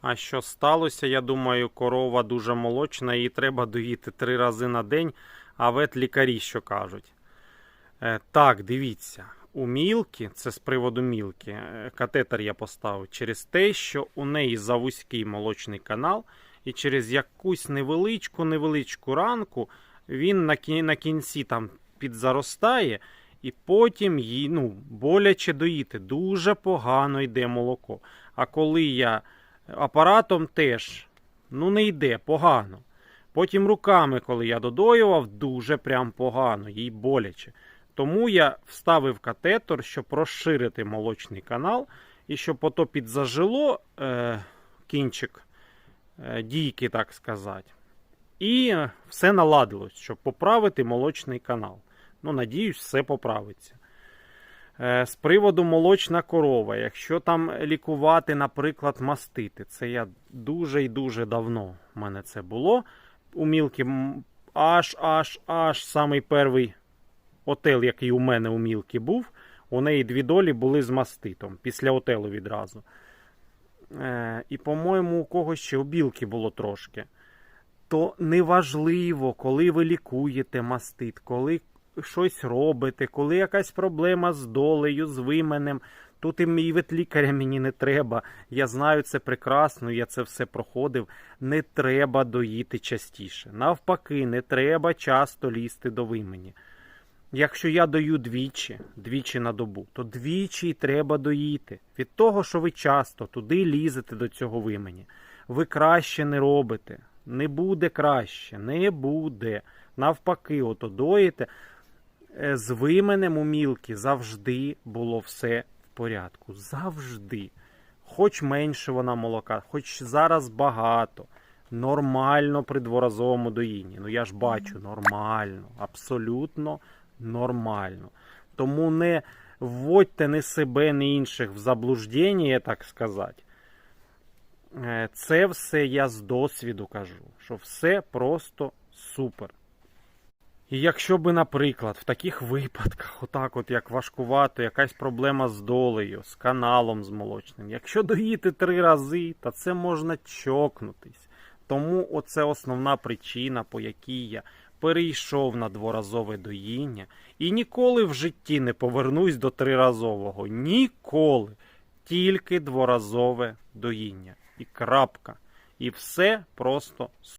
А що сталося? Я думаю, корова дуже молочна, її треба доїти три рази на день, а ветлікарі що кажуть. Е, так, дивіться, у мілки, це з приводу мілки, е, катетер я поставив через те, що у неї завузький молочний канал, і через якусь невеличку невеличку ранку він на кінці там підзаростає, і потім їй ну, боляче доїти. Дуже погано йде молоко. А коли я апаратом теж ну, не йде погано. Потім руками, коли я додоював, дуже прям погано, їй боляче. Тому я вставив катетер, щоб розширити молочний канал, і щоб ото підзажило е, кінчик е, дійки, так сказати. І все наладилось, щоб поправити молочний канал. Ну, надіюсь, все поправиться. Е, З приводу молочна корова, якщо там лікувати, наприклад, мастити, це я дуже і дуже давно в мене це було. У мілки аж аж аж самий перший отел, який у мене у мілки був, у неї дві долі були з маститом після отелу відразу. Е, і, по-моєму, у когось ще у білки було трошки. То неважливо, коли ви лікуєте мастит, коли щось робите, коли якась проблема з долею, з вименем. Тут і мій ветлікаря мені не треба. Я знаю це прекрасно, я це все проходив. Не треба доїти частіше. Навпаки, не треба часто лізти до вимені. Якщо я даю двічі, двічі на добу, то двічі й треба доїти. Від того, що ви часто туди лізете до цього вимені, ви краще не робите. Не буде краще, не буде. Навпаки, ото доїте. Е, З вименем у мілки завжди було все в порядку. Завжди. Хоч менше вона молока, хоч зараз багато. Нормально при дворазовому доїнні. Ну я ж бачу, нормально, абсолютно нормально. Тому не вводьте ні себе, ні інших в заблуждення, так сказати. Е, Це все я з досвіду кажу, що все просто супер. І якщо би, наприклад, в таких випадках, отак, от як важкувато, якась проблема з долею, з каналом з молочним, якщо доїти три рази, то це можна чокнутись. Тому оце основна причина, по якій я перейшов на дворазове доїння і ніколи в житті не повернусь до триразового. Ніколи. Тільки дворазове доїння. І крапка. І все просто